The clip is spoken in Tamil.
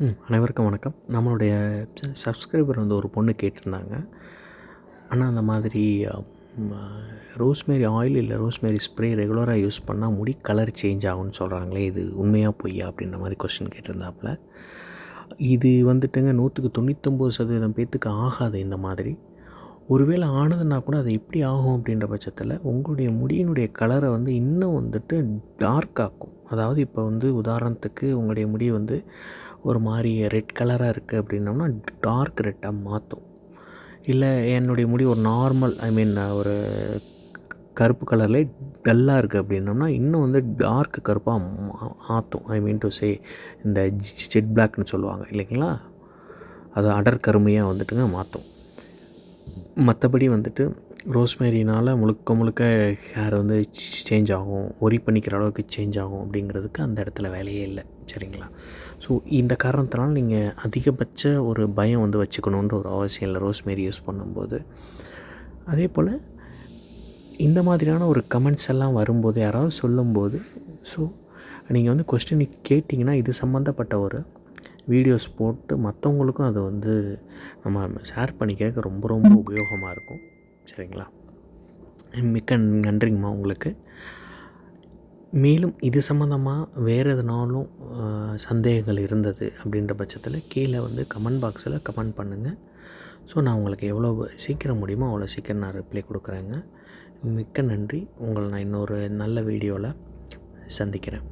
ம். அனைவருக்கும் வணக்கம். நம்மளுடைய சப்ஸ்கிரைபர் வந்து ஒரு பொண்ணு கேட்டிருந்தாங்க. ஆனால் அந்த மாதிரி ரோஸ்மேரி ஆயில் இல்லை ரோஸ்மேரி ஸ்ப்ரே ரெகுலராக யூஸ் பண்ணால் முடி கலர் சேஞ்ச் ஆகும்னு சொல்கிறாங்களே இது உண்மையாக பொய்யா அப்படின்ற மாதிரி கொஸ்டின் கேட்டிருந்தாப்புல. இது வந்துட்டுங்க நூற்றுக்கு தொண்ணூத்தொம்பது சதவீதம் பேர்த்துக்கு ஆகாது இந்த மாதிரி. ஒருவேளை ஆனதுன்னா கூட அது எப்படி ஆகும் அப்படின்ற பட்சத்தில் உங்களுடைய முடியினுடைய கலரை வந்து இன்னும் வந்துட்டு டார்க் ஆக்கும். அதாவது இப்போ வந்து உதாரணத்துக்கு உங்களுடைய முடி வந்து ஒரு மாதிரி ரெட் கலராக இருக்குது அப்படின்னோம்னா டார்க் ரெட்டாக மாற்றும் இல்லை என்னுடைய முடி ஒரு நார்மல் ஐ மீன் ஒரு கருப்பு கலர்லே டல்லாக இருக்குது அப்படின்னோம்னா இன்னும் வந்து டார்க் கருப்பாக மாற்றும் ஐ மீன் டு சே இந்த ஜெட் பிளாக்னு சொல்லுவாங்க இல்லைங்களா? அது அடர் கருமையாக வந்துட்டுங்க மாற்றும் மற்றபடி வந்துட்டு ரோஸ்மேரினால் முழுக்க முழுக்க ஹேர் வந்து சேஞ்ச் ஆகும் ஒரி பண்ணிக்கிற அளவுக்கு சேஞ்ச் ஆகும் அப்படிங்கிறதுக்கு அந்த இடத்துல வேலையே இல்லை. சரிங்களா? ஸோ இந்த காரணத்தினால நீங்கள் அதிகபட்ச ஒரு பயம் வந்து வச்சுக்கணுன்ற ஒரு அவசியம் இல்லை ரோஸ்மேரி யூஸ் பண்ணும்போது. அதே போல் இந்த மாதிரியான ஒரு கமெண்ட்ஸ் எல்லாம் வரும்போது யாராவது சொல்லும்போது ஸோ நீங்கள் வந்து கொஸ்டின் கேட்டிங்கன்னா இது சம்மந்தப்பட்ட ஒரு வீடியோஸ் போட்டு மற்றவங்களுக்கும் அதை வந்து நம்ம ஷேர் பண்ணிக்கிறதுக்கு ரொம்ப ரொம்ப உபயோகமாக இருக்கும். சரிங்களா? மிக்க நன்றிங்கம்மா உங்களுக்கு. மேலும் இது சம்மந்தமாக வேறு எதனாலும் சந்தேகங்கள் இருந்தது அப்படின்ற பட்சத்தில் கீழே வந்து கமெண்ட் பாக்ஸில் கமெண்ட் பண்ணுங்கள் ஸோ நான் உங்களுக்கு எவ்வளோ சீக்கிரம் முடியுமோ அவ்வளோ சீக்கிரம் நான் ரிப்ளை கொடுக்குறேங்க. மிக்க நன்றி. உங்களை நான் இன்னொரு நல்ல வீடியோவில் சந்திக்கிறேன்.